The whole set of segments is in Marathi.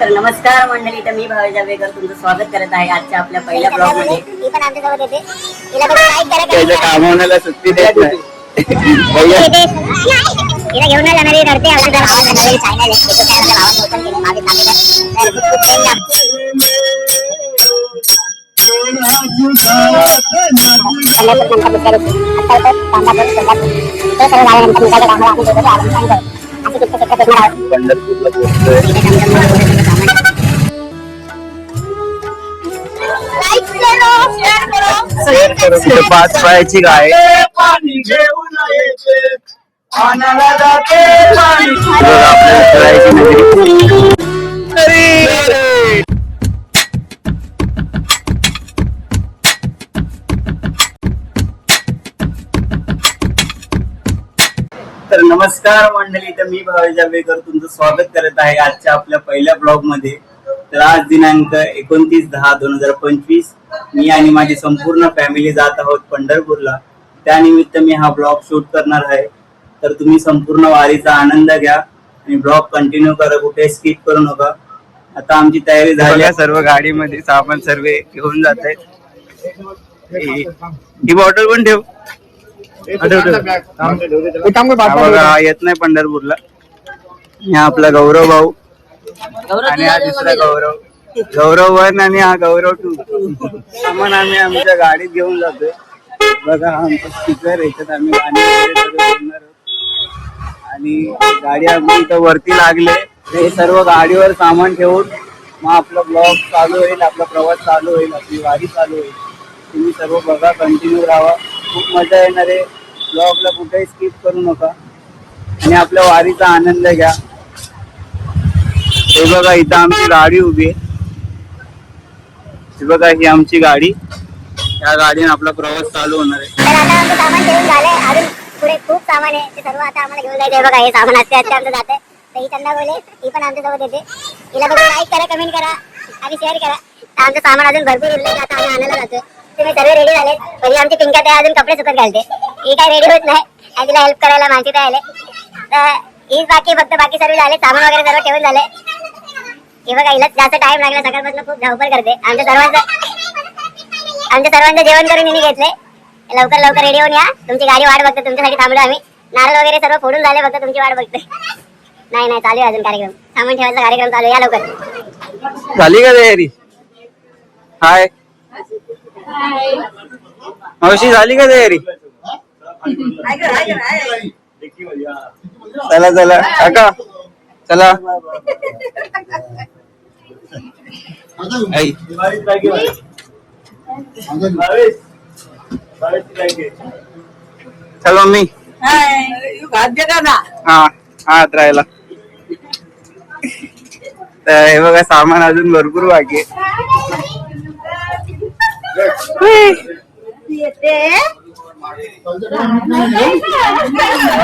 तर नमस्कार मंडळी तर मी भावे जावेकर तुमचं स्वागत करत आहे आजच्या आपल्या पहिल्या ब्लॉगमध्ये. कामावण्याला सुट्टी देत नाही. पंढरपूरला पोहोचतोय तिथे पाच पायाची गाय घेऊन यायचे तर नमस्कार मंडळी तर मी भावे जावेकर तुमचं स्वागत करत आहे आजच्या आपल्या पहिल्या ब्लॉगमध्ये. तर आज दिनांक एकोणतीस दहा दोन हजार पंचवीस मी आणि माझी संपूर्ण फॅमिली जात आहोत पंढरपूरला. त्यानिमित्त मी हा ब्लॉग शूट करणार आहे. तर तुम्ही संपूर्ण वारीचा आनंद घ्या आणि ब्लॉग कंटिन्यू करा कुठे स्किप करू नका. आता आमची तयारी झाली आहे. सर्व गाडीमध्ये सामान सर्व घेऊन जात ही बॉटल पण ठेव. हा बघा हा येत नाही पंढरपूरला. हा आपला गौरव भाऊ. आणि हा दुसरा गौरव. गौरव वन आणि हा गौरव टू. सामान आम्ही आमच्या गाडीत घेऊन जातोय. बघा हा आमचा स्पीकर याच्यात आम्ही गाणी वगैरे सगळं बोलणार आहोत. आणि गाडी आम्ही इथं वरती लागले. हे सर्व गाडीवर सामान ठेवून मग आपला ब्लॉग चालू होईल आपला प्रवास चालू होईल आपली वारी चालू होईल. तुम्ही सर्व बघा कंटिन्यू राहा. खूप मजा येणार आहे. ब्लॉगला कुठेही स्किप करू नका. आणि आपल्या वारीचा आनंद घ्या. हे बघा इथं आमची गाडी उभी आहे. हे बघा ही आमची गाडी. या गाडीने आपला प्रवास चालू होणार आहे. तर आता आमचं सामान घेऊन झालंय. अजून पुढे खूप सामान आहे. ते सर्व आता आम्हाला घेऊन जायचंय. बघा हे सामान असते असते आमचं जाते तर ही त्यांना बोले ती पण आमच्यासोबत येते. तिला बघून लाईक करा कमेंट करा आणि शेअर करा. आमचं सामान अजून भरपूर उरलं आता आम्ही आणायला जातोय तुम्ही सर्व रेडी झाले? म्हणजे आमची पिंका त्या अजून कपडे सुकत घालते. ही काय रेडी होत नाही. आणि तिला हेल्प करायला माहिती तर आले. तर हीच बाकी फक्त बाकी सर्व झाले. सामान वगैरे सर्व ठेवून झाले. हे बघा हिला जास्त टाइम लागला. सकाळपासून खूप धावपळ करते. आमच्या सर्वांचं आमच्या सर्वांचं जेवण करून हिने घेतले. लवकर लवकर रेडी होऊन या. तुमची गाडी वाट बघते. तुमच्यासाठी थांबलो आम्ही. नारळ वगैरे सर्व फोडून झाले. फक्त तुमची वाट बघते. नाही नाही चालू आहे अजून कार्यक्रम. सामान ठेवायचा कार्यक्रम चालू या लवकर. झाली का तयारी? हाय. मावशी झाली का तयारी? चला चला. काका चला. चल मम्मी. हा हात राहिला. तर हे बघा सामान अजून भरपूर बाकी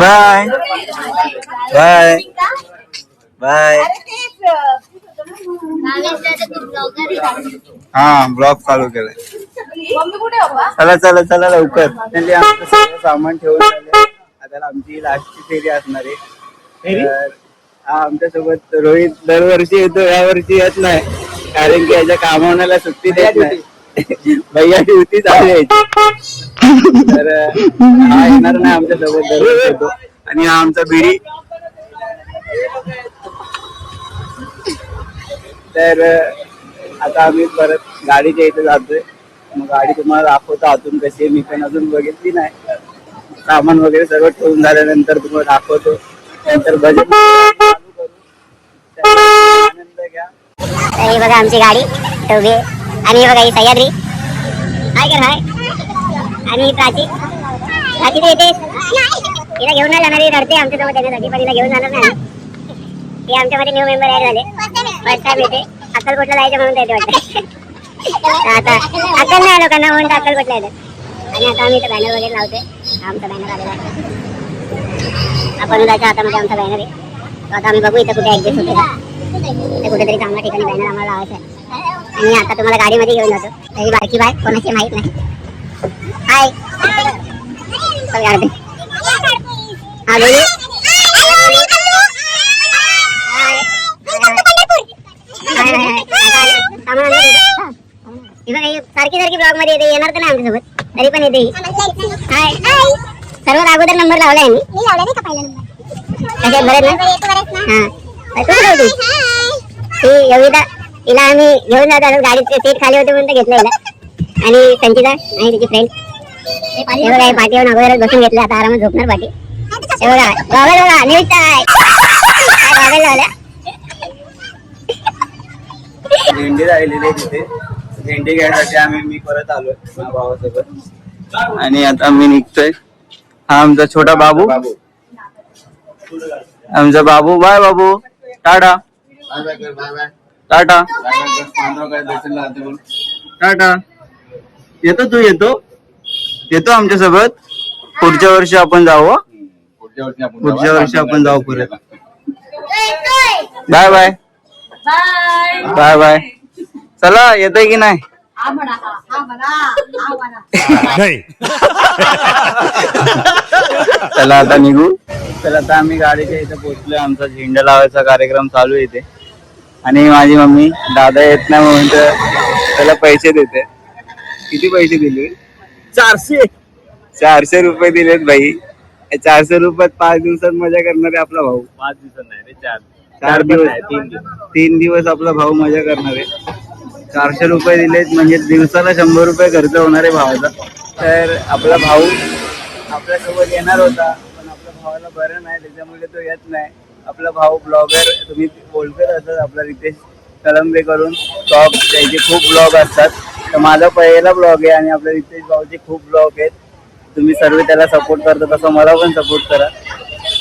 बाय. बाय. बाय. हा ब्लॉग चालू केलाय. चला चला चला लवकर. त्यांनी आमचं सगळं सामान ठेवून. आता आमची लास्टची फेरी असणार आहे. हा आमच्यासोबत रोहित दरवर्षी येतो. या वर्षी येत नाही. कारण की याच्या कामावण्याला सुट्टी देत नाही. भैया ड्युटी चालू आहे. तर हा येणार नाही आमच्यासोबत येतो. आणि हा आमचा बिडी. तर आता आम्ही परत गाडीच्या इथे जातोय. मग गाडी तुम्हाला दाखवतो अजून कशी आहे. मी पण अजून बघितली नाही. सामान वगैरे सर्व ठेवून झाल्यानंतर तुम्हाला दाखवतो. नंतर बजेट आनंद घ्या. बघा आमची गाडी. तर आणि बघा ही सह्याद्री. हाय कर हाय आणि प्राची प्राची तर येते तिला घेऊन नाही जाणारी रडते आमच्यासोबत. येण्यासाठी पण तिला घेऊन जाणार नाही. ते आमच्यामध्ये न्यू मेंबर ऍड झाले फर्स्ट टाइम येते. अक्कलकोटला जायचं म्हणून येते वाटतं आता अक्कल नाही लोकांना म्हणून तर अक्कलकोटला येतात. आणि आता आम्ही इथं बॅनर वगैरे लावते आमचा बॅनर आलेला आहे. आपण जायच्या हातामध्ये म्हणजे आमचा बॅनर आहे. आता आम्ही बघू इथं कुठे ऍडजस्ट होते कुठेतरी चांगल्या ठिकाणी बॅनर आम्हाला लावायचा आहे. मी आता तुम्हाला गाडीमध्ये घेऊन जातो. तरी बारकी बाय कोणाची माहीत नाही. हाय. हा बोलू. सारखी सारखी ब्लॉगमध्ये येते. येणार तर नाही आमच्यासोबत. तरी पण येते हाय. सर्वात अगोदर नंबर लावला आहे मी लावला नाही का पहिला नंबर? बरेच ना? हा. एवढी तिला आम्ही घेऊन जात आलो. गाडीत सीट खाली होते म्हणून तर घेतलं हिला. आणि संचिता आणि तिची फ्रेंड हे बघा हे पाठीवर अगोदरच बसून घेतलं. आता आरामात झोपणार पाठी. हे बघा गॉगल बघा न्यूज काय गॉगल लावल्या भेंडी राहिलेली तिथे. भेंडी घ्यायसाठी आम्ही मी परत आलोय भावासोबत. आणि आता मी निघतोय. हा आमचा छोटा बाबू. आमचा बाबू. बाय बाबू. टाटा. टाटा. टाटा. येतो तू येतो. येतो आमच्यासोबत पुढच्या वर्षी आपण जाऊ? पुढच्या वर्षी आपण जाऊ परत बाय बाय बाय बाय चला येतोय की नाही? नाही. चला आता निघू. चला आता आम्ही गाडीच्या इथे पोहोचलोय. आमचा झेंडा लावायचा कार्यक्रम चालू आहे इथे. आणि माझी मम्मी दादा येत नाही म्हणून तर त्याला पैसे देते. किती पैसे दिले? चारशे. चारशे रुपये दिलेत या चारशे रुपयात पाच दिवसात मजा करणार आहे आपला भाऊ. पाच दिवसात नाही रे चार. चार दिवस. तीन दिवस. तीन दिवस आपला भाऊ मजा करणार. आहे चारशे रुपये दिलेत म्हणजे दिवसाला शंभर रुपये खर्च होणार आहे भावाचा. तर आपला भाऊ आपल्यासोबत येणार होता पण आपल्या भावाला बरं नाही त्याच्यामुळे तो येत नाही. आपला भाऊ ब्लॉगर तुम्ही बोलतच असतात आपला रितेश कलंबे करून टॉप त्याचे खूप ब्लॉग असतात. तर माझा पहिला ब्लॉग आहे आणि आपल्या रितेश भाऊचे खूप ब्लॉग आहेत. तुम्ही सर्व त्याला सपोर्ट करता तसं मला पण सपोर्ट करा.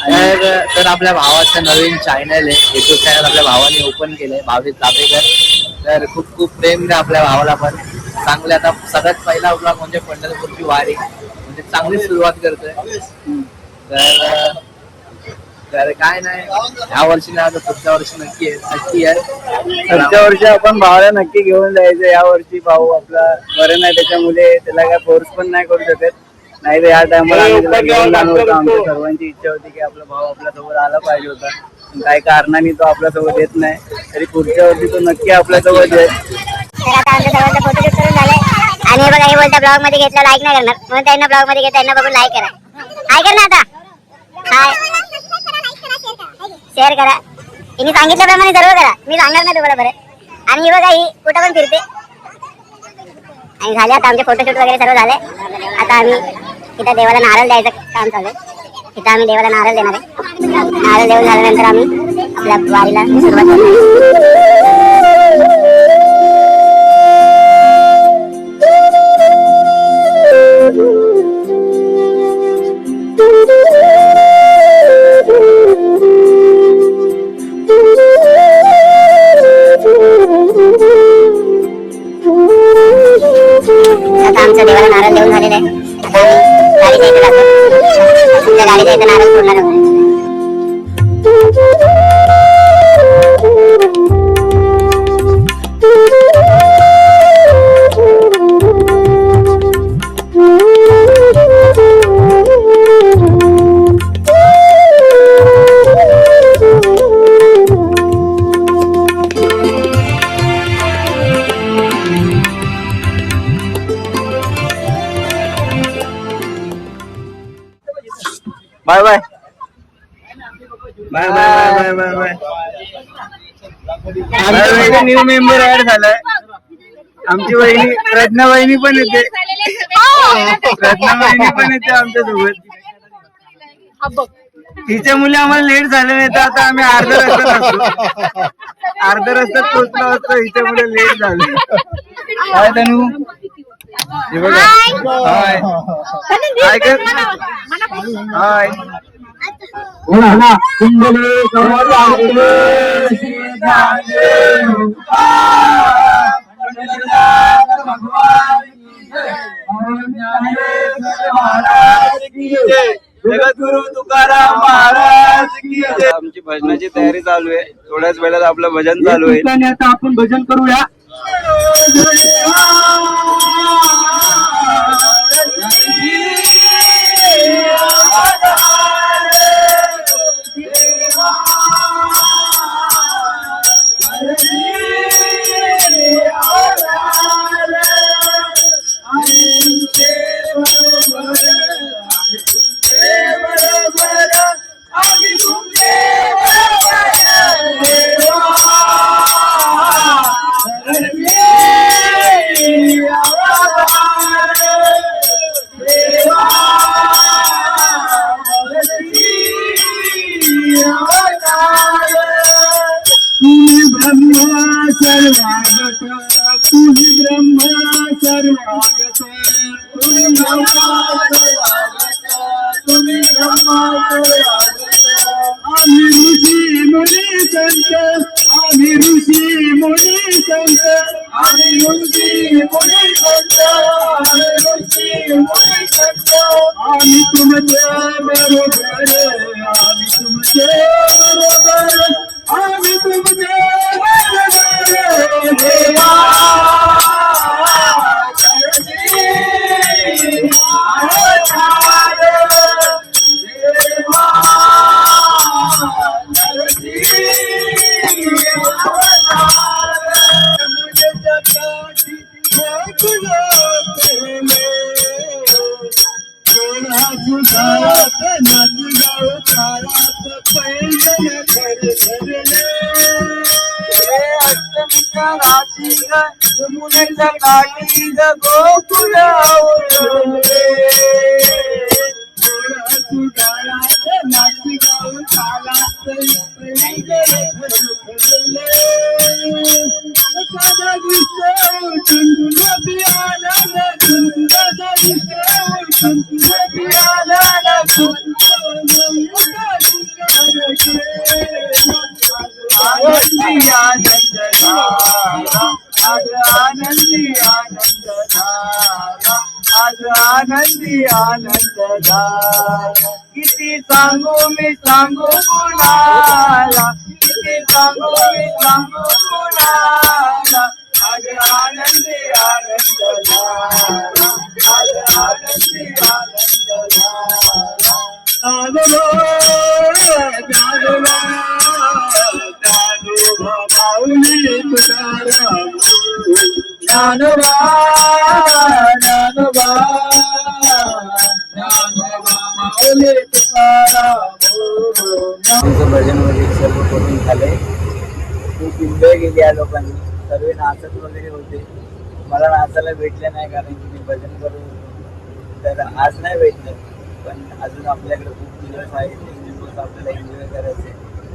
आणि तर आपल्या भावाचं नवीन चॅनल आहे. युट्यूब चॅनल आपल्या भावाने ओपन केलंय भावेश दाबेकर तर खूप खूप प्रेम द्या आपल्या भावाला पण. चांगले आता सगळ्यात पहिला ब्लॉग म्हणजे पंढरपूरची वारी. म्हणजे चांगली सुरुवात करतोय. तर तर काय नाही. ह्या वर्षी नाही आता पुढच्या वर्षी नक्की आहे. नक्की आहे. पुढच्या वर्षी आपण भावाला नक्की घेऊन जायचं. या वर्षी भाऊ आपला बरं नाही त्याच्यामुळे त्याला काय फोर्स पण नाही करू शकत. नाही तर या टायमाला आमच्या सर्वांची इच्छा होती की आपला भाऊ आपल्यासोबत आला पाहिजे होता. काही कारणाने तो आपल्यासोबत येत नाही. तरी पुढच्या वर्षी तो नक्की आपल्यासोबत येईल. आणि बघा हे बोलता ब्लॉगमध्ये घेतलं लाईक नाही करणार. म्हणून त्यांना ब्लॉगमध्ये घेतलं त्यांना बघून लाईक करा. हाय कर ना आता. हाय. शेअर करा. तिने सांगितल्याप्रमाणे सर्व करा. मी सांगणार नाही तुम्हाला बरं. आणि बघा ही कुठं पण फिरते. आणि झाले आता आमचे फोटोशूट वगैरे सर्व झाले. आता आम्ही तिथं देवाला नारळ द्यायचं काम चालू आहे. तिथं आम्ही देवाला नारळ देणार आहे. नारळ देऊन झाल्यानंतर आम्ही आपल्या वारीला सुरुवात करणार आमच्या देवाला नारळ देऊन झालेला आहे. आता आम्ही गाडीच्या इथे जातो तुमच्या गाडीच्या इथे नारळ सोडणार न्यू मेंबर ऍड झालाय. आमची वहिनी रत्ना वहिनी पण येते. रत्ना वहिनी पण येते आमच्यासोबत तिच्या मुले आम्हाला लेट झाले नाही तर आता आम्ही अर्ध्या रस्त्यात असतो. अर्ध्या रस्त्यात पोहोचलो असतो हिच्या मुले लेट झाले. काय तनू. हे बघा. हाय. हाय कर हाय. जगद्गुरु तुकाराम महाराज की जय. आमची भजनाची तयारी चालू आहे. थोड्याच वेळात आपलं भजन चालू आहे आता आपण भजन करूया. ஆராதா आनंदी आनंद आज आनंदी आनंद आज आनंदी आनंद किती सांगू मी सांगू कुणाला? किती सांगू मी सांगू कुणाला? आमचं भजन वगैरे सर्व करून झालंय. खूप एन्जॉय केली या लोकांनी. सर्व नाचत वगैरे होते. मला नाचायला भेटलं नाही कारण की मी भजन करून तर आज नाही भेटलं पण अजून आपल्याकडे खूप दिवस आहे ते दिवस आपल्याला एन्जॉय करायचे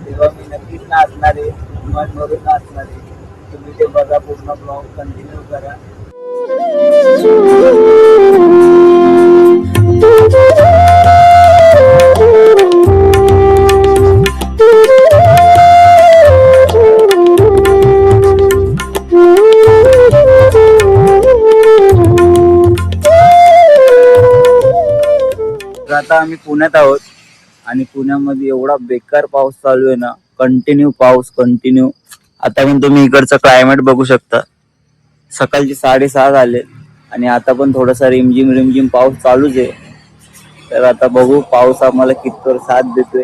तेव्हा मी नक्कीच नाचणार आहे. मन भरून नाचणार आहे. तुम्ही ते बघा पूर्ण ब्लॉग कंटिन्यू करा. आता आम्ही पुण्यात आहोत आणि पुण्यामध्ये एवढा बेकार पाऊस चालू आहे ना कंटिन्यू पाऊस कंटिन्यू आता पण तुम्ही इकडचं क्लायमेट बघू शकता. सकाळचे साडेसहा झाले आणि आता पण थोडासा रिमझिम रिमझिम पाऊस चालूच आहे. तर आता बघू पाऊस आम्हाला कितकर साथ देतोय.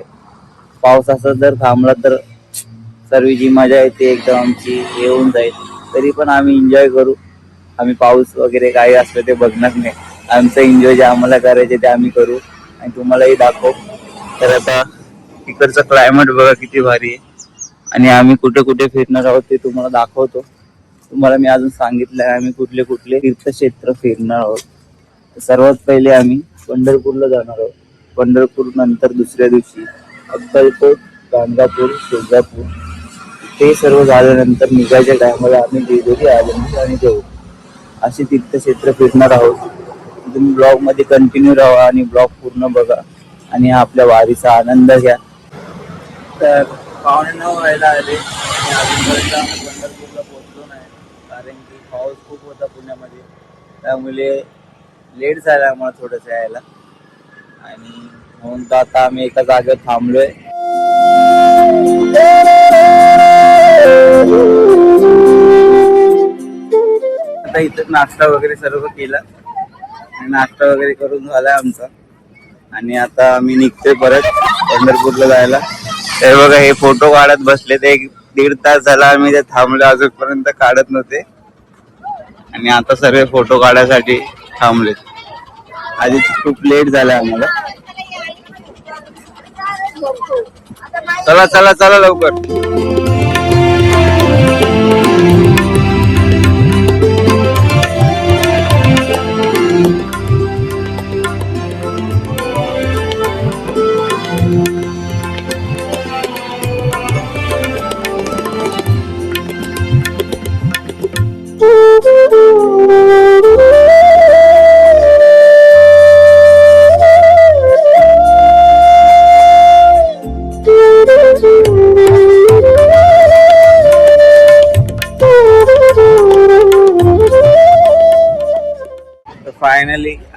पाऊस असा जर थांबला तर सर्व जी मजा येते एकदम आमची येऊन जाईल. तरी पण आम्ही एन्जॉय करू. आम्ही पाऊस वगैरे काही असलं ते बघणार नाही. आमचं एन्जॉय जे आम्हाला करायचे ते आम्ही करू. आणि तुम्हालाही दाखव. तर आता इकडचं क्लायमेट बघा किती भारी आहे. आणि आम्ही कुठे कुठे फिरणार आहोत ते तुम्हाला दाखवतो. तुम्हाला मी अजून सांगितलं आहे आम्ही कुठले कुठले तीर्थक्षेत्र फिरणार आहोत. तर सर्वात पहिले आम्ही पंढरपूरला जाणार आहोत. पंढरपूर नंतर दुसऱ्या दिवशी अक्कलकोट गाणगापूर तुळजापूर. ते सर्व झाल्यानंतर निघायच्या टायमाला आम्ही जेजुरी आळंदी आणि देऊ अशी तीर्थक्षेत्र फिरणार आहोत. तुम्ही ब्लॉगमध्ये कंटिन्यू राहा आणि ब्लॉग पूर्ण बघा. आणि आपल्या वारीचा आनंद घ्या. तर पाहुणे नऊ व्हायला आले. पंढरपूरला पोहोचलो नाही. कारण की पाऊस खूप होता पुण्यामध्ये. त्यामुळे लेट झाला आम्हाला थोडंसं यायला. आणि म्हणून तर आता आम्ही एका जागेवर थांबलोय. आता इथं नाश्ता वगैरे सर्व केला. नाश्ता वगैरे करून झालाय आमचा. आणि आता आम्ही निघतोय परत पंढरपूरला जायला. तर बघा हे फोटो काढत बसले ते एक दीड तास झाला आम्ही ते थांबलो अजूनपर्यंत काढत नव्हते. आणि आता सर्व फोटो काढायसाठी थांबले आधी खूप लेट झाला आम्हाला. चला चला चला लवकर.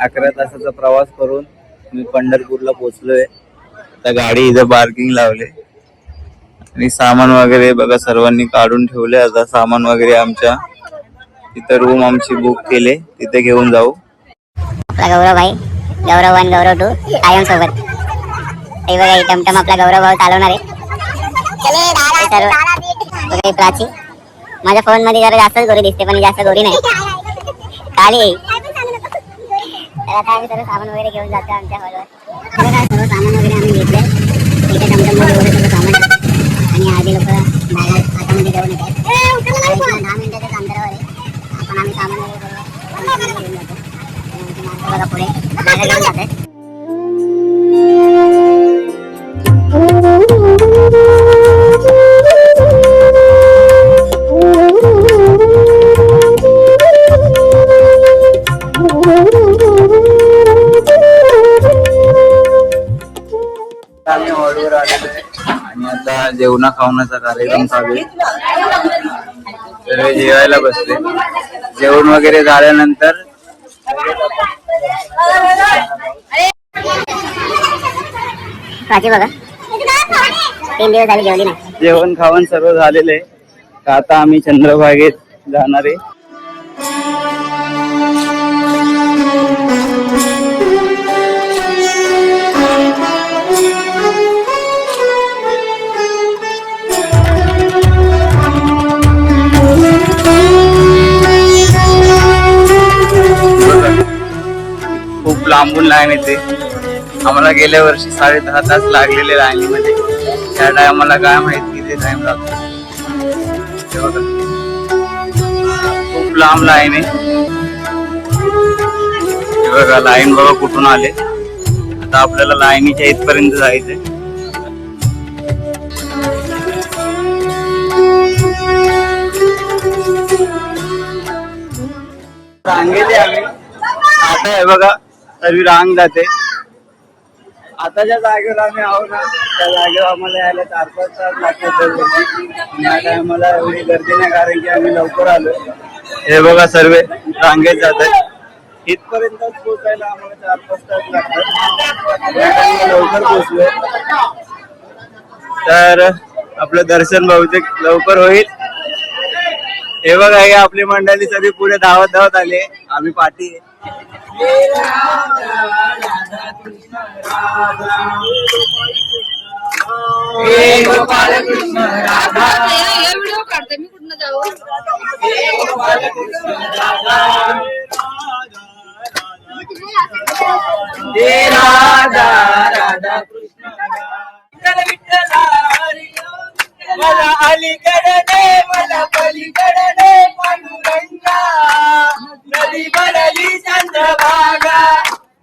अकरा तासाचा प्रवास करून मी पंढरपूरला पोहोचलोय. आता गाडी इथं पार्किंग लावले. आणि सामान वगैरे बघा सर्वांनी काढून ठेवले आता सामान वगैरे आमच्या तिथं रूम आमची बुक केले. तिथे घेऊन जाऊ. आपला गौरव भाई गौरव वन गौरव टू कायम सोबत. हे बघा टमटम आपला गौरव भाऊ चालवणार आहे. प्राची. माझ्या फोनमध्ये जरा जास्तच गोरी दिसते पण जास्त गोरी नाही. तर आता आम्ही सर्व सामान वगैरे घेऊन जातो आमच्या हॉलवर बघा सर्व सामान वगैरे आम्ही इथे एवढं सर्व सामान. आणि आधी लोक बॅगा हातामध्ये घेऊन येतात. दहा मिनिटाच्याच अंतरावर आहे. आपण आम्ही सामान वगैरे घेऊन जातो. पुढे बॅगा घेऊन जातात हॉलवर आलेलो आहे आणि आता जेवणा खावण्याचा कार्यक्रम चालू आहे. जेवायला बसले. जेवण वगैरे झाल्यानंतर प्राची बघा. तीन दिवस झाले जेवली नाही. जेवण खावण सर्व झालेलं आहे. तर आता आम्ही चंद्रभागेत जाणार आहे. लांबून लाईन येते आम्हाला गेल्या वर्षी साडे दहा तास लागलेले लाईनीमध्ये त्या टायमाला काय माहीत किती टाइम लागतो खूप लांब लाईन आहे. हे बघा लाईन बघा कुठून आले. आता आपल्याला लाईनीच्या इथपर्यंत जायचंय. रांगेत आहे आम्ही आता हे बघा सर्व रांग जाते. आता ज्या जागेवर आम्ही आहो ना त्या जागेवर आम्हाला यायला चार पाच तास लागतात दररोज. या टायमाला एवढी गर्दी नाही कारण की आम्ही लवकर आलो. हे बघा सर्व रांगेत जात आहेत. इथपर्यंतच पोहोचायला आम्हाला चार पाच तास लागतात. लवकर पोहोचलोय तर आपलं दर्शन बहुतेक लवकर होईल. हे बघा हे आपली मंडळी सगळी पुढे धावत धावत आले आम्ही पाठी आहे. व्हिडिओ काढते मी कुठनं जाऊ मला अलीकडे मला पलीकडे पांडुरंगा. नदी भरली चंद्रभागा.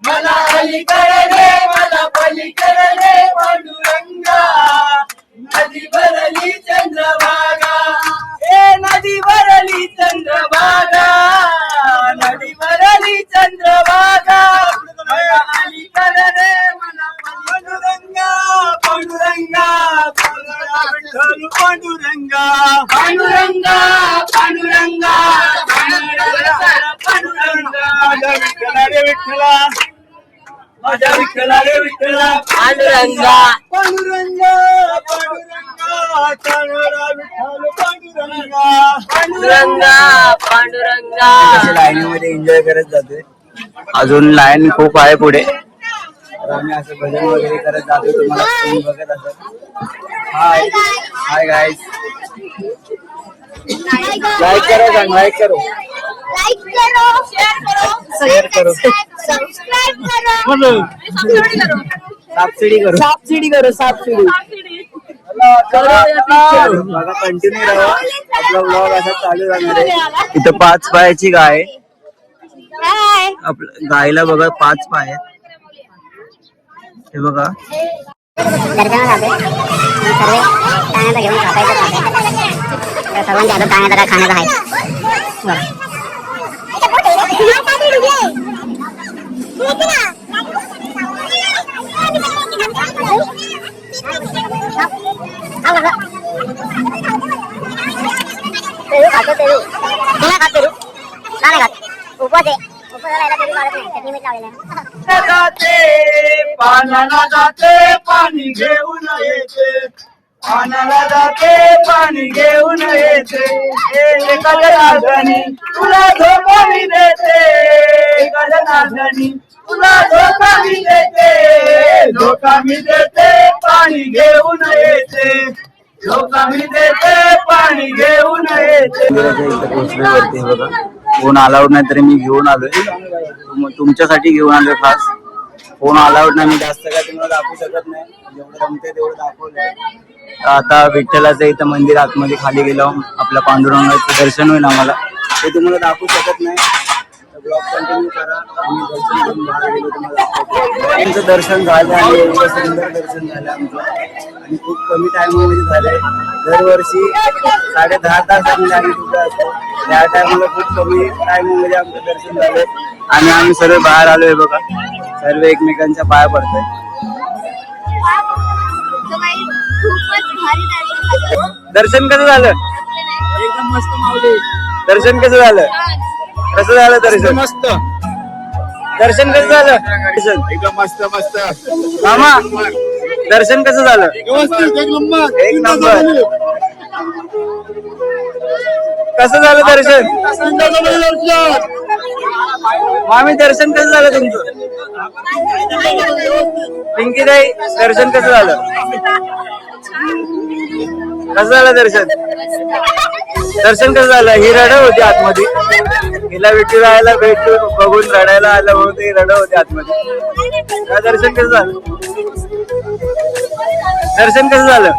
मला अलीकडे मला पलीकडे पांडुरंगा. नदी भरली चंद्रभागा. ए नदी भरली चंद्रभागा. नदी भरली चंद्रभागा. मला अलीकडे मला पांडुरंगा पांडुरंगा पांडुरंगा पांडुरंगा पांडुरंगा पांडुरंगा माझ्या विठ्ठला रे विठ्ठला माझ्या विठ्ठला रे विठ्ठला पांडुरंगा पांडुरंगा पांडुरंगा विठ्ठल पांडुरंगा पांडुरंगा पांडुरंगा लाईनीमध्ये एन्जॉय करत जातोय. अजून लाईन खूप आहे पुढे. तर आम्ही असं भजन वगैरे करत जातो तुम्हाला तुम्ही बघत असाल. हाय हाय गाईज लाईक करो सांग लाईक करो. लाईक करो शेअर करो शेअर करो. सबस्क्राईब करो. सबस्क्राईब करो. सबसिडी करो. सबसिडी करो. सबसिडी बघा कंटिन्यू राहा. आपला ब्लॉग असा चालू राहणार आहे इथं पाच पायाची गाय. आपल्या गायला बघा पाच पाय. आहेत हे बघा दर्शनाला जातोय आणि सर्व टाळ्यांचा घेऊन कापायचं खाते तर सर्वांच्या हातात टाळ्याचा काय खाण्याचा आहे बघा. पेरू खातो पेरू तुला खात पेरू जाते पानाला जाते पाणी घेऊन येते पानाला जाते पाणी घेऊन येते ए, तुला धोका मी देते. गजनाथनी तुला धोका मी देते. धोका मी देते पाणी घेऊन येते धोका मी देते पाणी घेऊन येते फोन अलाउड नाही तरी मी घेऊन आलोय. तुमच्यासाठी घेऊन आलोय खास. फोन अलाउड नाही मी जास्त काय तुम्हाला दाखवू शकत नाही. जेवढं जमते तेवढं दाखवलंय. आता विठ्ठलाचं इथं मंदिर आतमध्ये खाली गेलं. आपल्या पांडुरंगाचं दर्शन होईल आम्हाला. ते तुम्हाला दाखवू शकत नाही. ब्लॉग कंटिन्यू करा. आम्ही दर्शन करून बाहेर गेलो तुम्हाला दाखवतो. त्यांचं दर्शन झालं आणि एवढं सुंदर दर्शन झालं आमचं. आणि खूप कमी टायमामध्ये झालंय दरवर्षी साडे दहा तास आम्ही लागली तिथं असतो त्या टायमाला खूप कमी टायमामध्ये आमचं दर्शन झालंय आणि आम्ही सर्व बाहेर आलोय बघा. सर्व एकमेकांच्या पाया पडतोय. दर्शन कसं झालं? एकदम मस्त माऊली. दर्शन कसं झालं? कसं झालं दर्शन मस्त. दर्शन कसं झालं? दर्शन एकदम मस्त मस्त. मामा दर्शन कसं झालं? व्यवस्थित एक नंबर. एक नंबर. कसं झालं दर्शन? मामी दर्शन कसं झालं तुमचं? पिंकीताई दर्शन कसं झालं? कसं झालं दर्शन? दर्शन कसं झालं? ही रड होती आतमध्ये. हिला विठू राहायला भेटू बघून रडायला आलं म्हणून ही रड होती आतमध्ये. का दर्शन कसं झालं? दर्शन कसं झालं?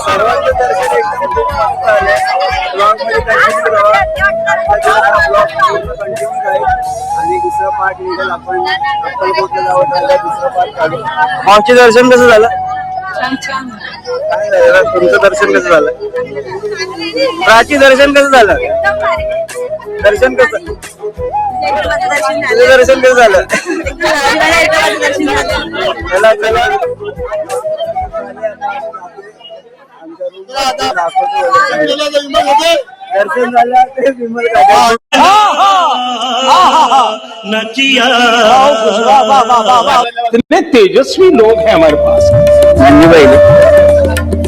सर्वांचं दर्शन एकदम continue राहील. आणि दुसरा पार्ट निघेल आपण अक्कलकोटला जाऊन आलं दुसरं पार्ट काढू मावशी दर्शन कसं झालं काय झालं? तुमचं दर्शन कसं झालं प्राची दर्शन कसं झालं. दर्शन कसं तुझं दर्शन कसं झालं चला चला दर्शन झालं ते विमल काका कितने तेजस्वी लोग हैं हमारे पास। नंदी पहिले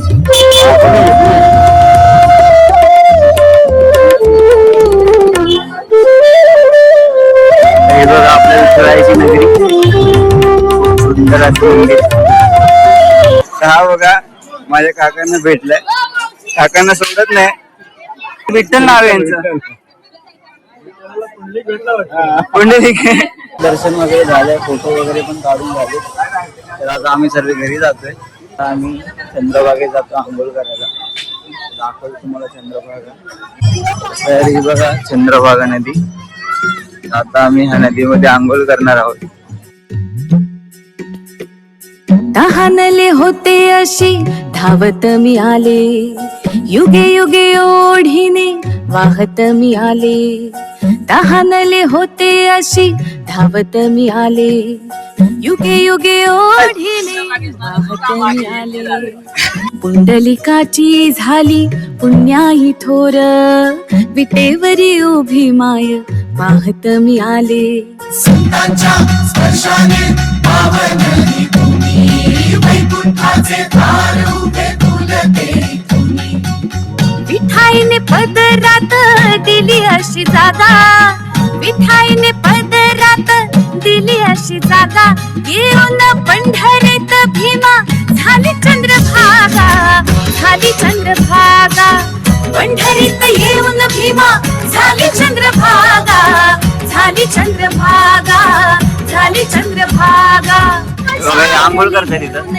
हे बघा आपल्या विठ्ठलाची नगरी सुंदर अशी मंदिर हा बघा माझ्या काकांना भेटलंय काकांना सोडत नाही विठ्ठल नाव आहे यांचं. पुंडलिक. दर्शन वगैरे झालंय फोटो वगैरे पण काढून झाले. तर आता आम्ही सर्व घरी जातोय. आता आम्ही चंद्रभागेत जातो आंघोळ करायला दाखवतो तुम्हाला चंद्रभागा. तर ही बघा चंद्रभागा नदी. आता आम्ही ह्या नदीमध्ये आंघोळ करणार आहोत. तहानले होते अशी धावत मी आले. युगे युगे ओढीने वाहत मी आले. तहानले होते अशी धावत मी आले. युगे युगे ओढीने वाहत मी आले. पुंडलिकाची झाली पुण्याही थोर. विटेवरी उभी माय पाहत मी आले. विठाईने पदरात दिली अशी जागा. विठाईने पदरात दिली अशी जागा. येऊन पंढरीत भीमा झाली चंद्रभागा. झाली चंद्रभागा. पंढरीत येऊन भीमा झाली चंद्रभागा. झाली चंद्रभागा झाली चंद्रभागा. आंघोळ करते तिथं.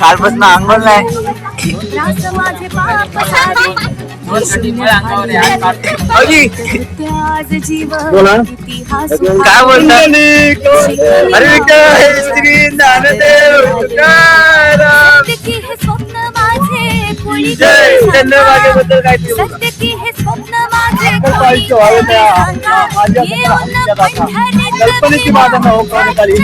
कालपासून आंघोळ नाही. रास माझे पाप सारे. अजी, आज जीव इतिहास काय बोलता? अरे विठ्ठल श्री ज्ञानदेव तुकाराम. सत्य की हे स्वप्न माझे कोणी जय सांगा. चंद्रभागेबद्दल काय ते बोला. सत्य की हे स्वप्न माझे तर कोणी पाहिजे व्हावे त्या सांगा. माझ्या येऊन पंढरीत कल्पनेची माझा नाव करण्यात आली.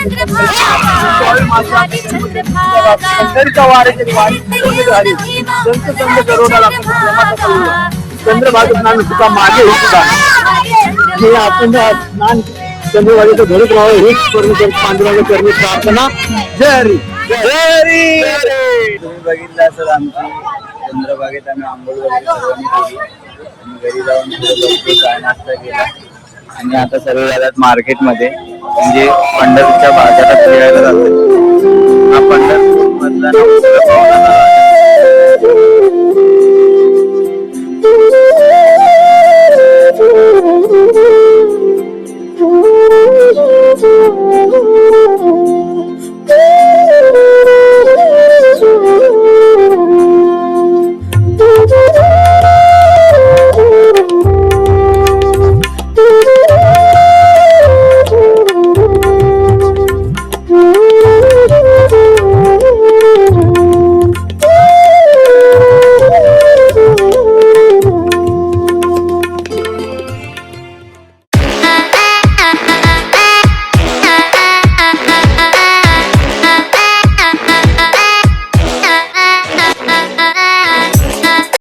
झाली चंद्रभागा. पंढरीच्या वारीचे वारी पूर्ण झाली संत संत करोनाला आपण प्रेमाचा करूया. चंद्रभागा स्नान तुका मागे हे सुद्धा हे आपण स्नान चंद्रभागेचं घडत राहावं हीच परमेश्वर पांडुरंग करणे प्रार्थना जय हरी तुम्ही बघितलं असेल आमची चंद्रबागेत आम्ही आंघोळ वगैरे सर्वांनी केली. आणि घरी जाऊन थोडं बसलो चाय नाश्ता केला. आणि आता सर्व जातात मार्केटमध्ये. म्हणजे पंढरपूरच्या बाजारात फिरायला जातो हा पंढरपूर मधला